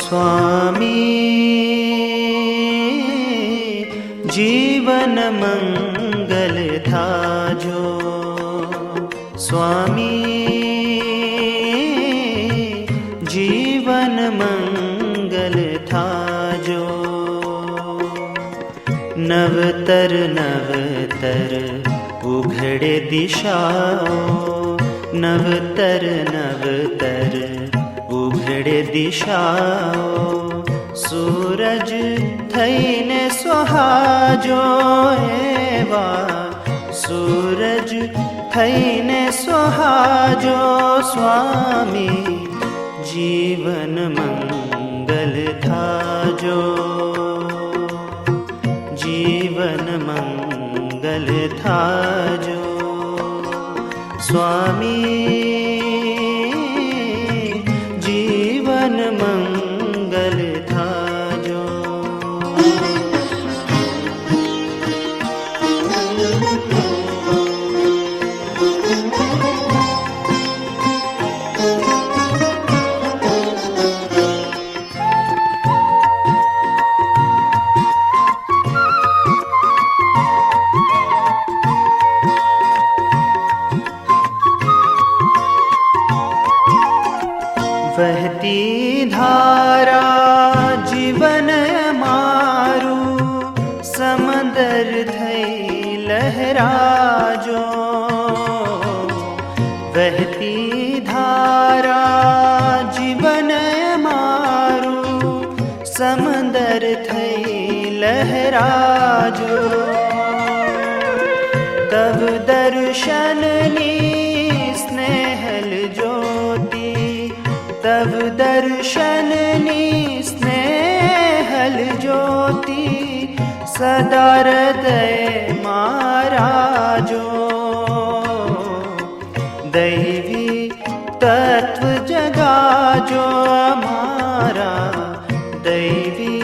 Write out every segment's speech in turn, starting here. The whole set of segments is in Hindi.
स्वामी जीवन मंगल था जो। स्वामी, जीवन मंगल था जो। नवतर नवतर उघड़े दिशाओ, नवतर नवतर उघड़े दिशाओ સૂરજ થઈને સ્વહાજો એવા. સૂરજ થઈને સ્વહાજો સ્વામી, જીવન મંગલ થાજો. જીવન મંગલ થાજો. સ્વામી धारा जीवन मारू, समंदर थई लहराजो। बहती धारा जीवन मारू, समंदर थई लहराजो। तब दर्शन ली तव दर्शननि स्नेहल ज्योति, सदा हृदय माराजो दैवी तत्व जगा जो हमारा, दैवी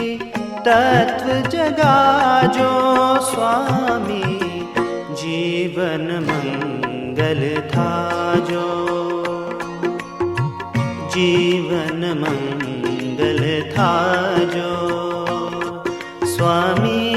तत्व जगा जो स्वामी, जीवन मंगल था जो जीवन मंगल था जो स्वामी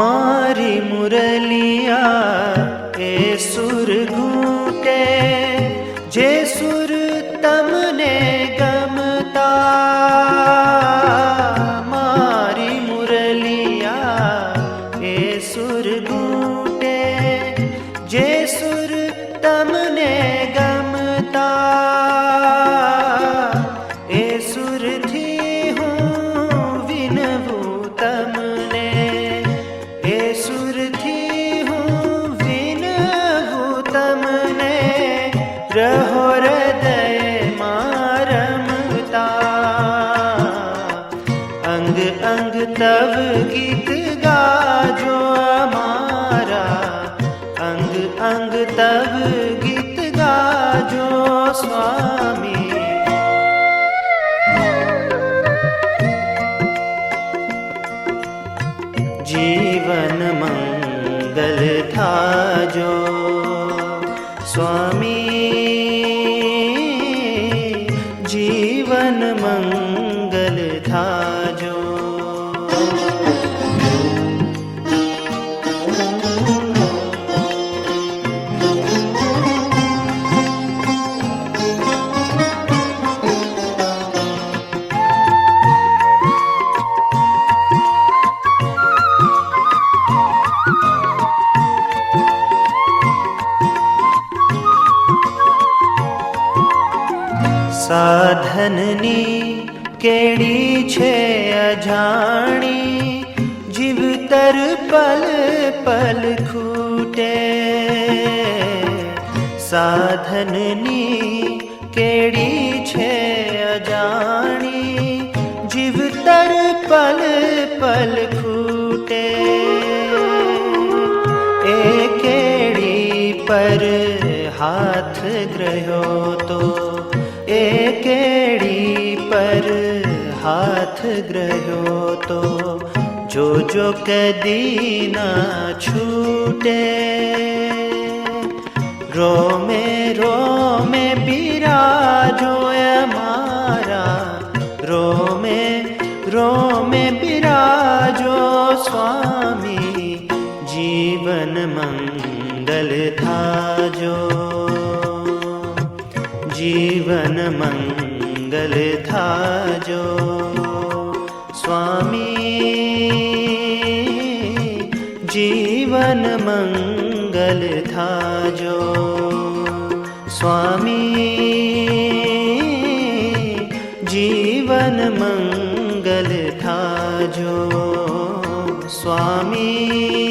हमारी मुरलिया के सुर घूटे जे सुर तमने गमता, मारी मुरलिया के सुर घूटे जे सुर तमने गमता। रहो हृदय अंग अंग तब गीत गाजो हमारा। अंग अंग तब गीत गाजो स्वामी। जीवन मंग સાધનની કેડી છે અજાણી જીવતર પલ પલ ખૂટે સાધનની કેડી છે અજાણી જીવતર પલ પલ ખૂટે એ કેડી પર હાથ ગ્રહ્યો તો एकेड़ी पर हाथ ग्रहो तो जो जो कदीना छूटे। रोमे रोमे बिराजो हमारा। रोमे रोमे बिराजो स्वामी, जीवन मंगल था जो। જીવન મંગલ થાજો સ્વામી જીવન મંગલ થાજો સ્વામી જીવન મંગલ થાજો સ્વામી